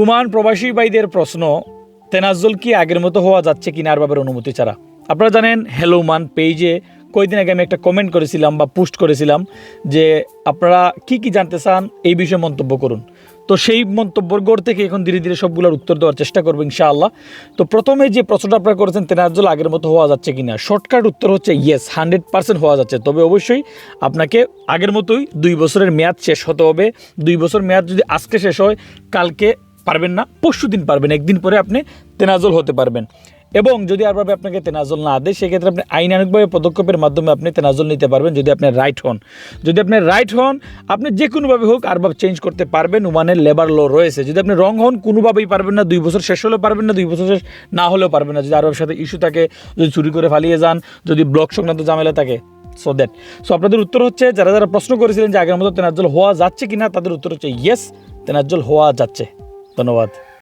উমান প্রবাসী ভাইদের প্রশ্ন, তেনাজ্জল কি আগের মতো হওয়া যাচ্ছে কিনা আর বাবার অনুমতি ছাড়া? আপনারা জানেন হ্যালো উমান পেজে কয়েকদিন আগে আমি একটা কমেন্ট করেছিলাম বা পোস্ট করেছিলাম যে, আপনারা কি কি জানতে চান এই বিষয়ে মন্তব্য করুন। তো সেই মন্তব্যর গড় থেকে এখন ধীরে ধীরে সবগুলোর উত্তর দেওয়ার চেষ্টা করব ইনশাআল্লাহ। তো প্রথমে যে প্রশ্নটা আপনারা করেছেন, তেনাজ্জল আগের মতো হওয়া যাচ্ছে কিনা শর্টকাট উত্তর হচ্ছে ইয়েস হান্ড্রেড পার্সেন্ট হওয়া যাচ্ছে। তবে অবশ্যই আপনাকে আগের মতোই দুই বছরের মেয়াদ শেষ হতে হবে। দুই বছর মেয়াদ যদি আজকে শেষ হয়, কালকে পারবেন না, পরশু দিন পারবেন, একদিন পরে আপনি তেনাজল হতে পারবেন। এবং যদি আরভাবে আপনাকে তেনাজল না দেয়, সেক্ষেত্রে আপনি আইনানুগভাবে পদক্ষেপের মাধ্যমে আপনি তেনাজল নিতে পারবেন যদি আপনি রাইট হন। যদি আপনি রাইট হন, আপনি যে কোনোভাবে হোক আরভাবে চেঞ্জ করতে পারবেন ওমানের লেবার ল রয়েছে। যদি আপনি রং হন, কোনোভাবেই পারবেন না, দুই বছর শেষ হলেও পারবেন না, দুই বছর শেষ না হলেও পারবেন না। যদি আরবের সাথে ইস্যু থাকে, যদি চুরি করে ফালিয়ে যান, যদি ব্লক সংক্রান্ত ঝামেলা থাকে সো দ্যাট সো আপনাদের উত্তর হচ্ছে, যারা যারা প্রশ্ন করেছিলেন যে আগের মতো তেনাজ্জল হওয়া যাচ্ছে কিনা, তাদের উত্তর হচ্ছে ইয়েস তেনাজ্জল হওয়া যাচ্ছে। ধন্যবাদ।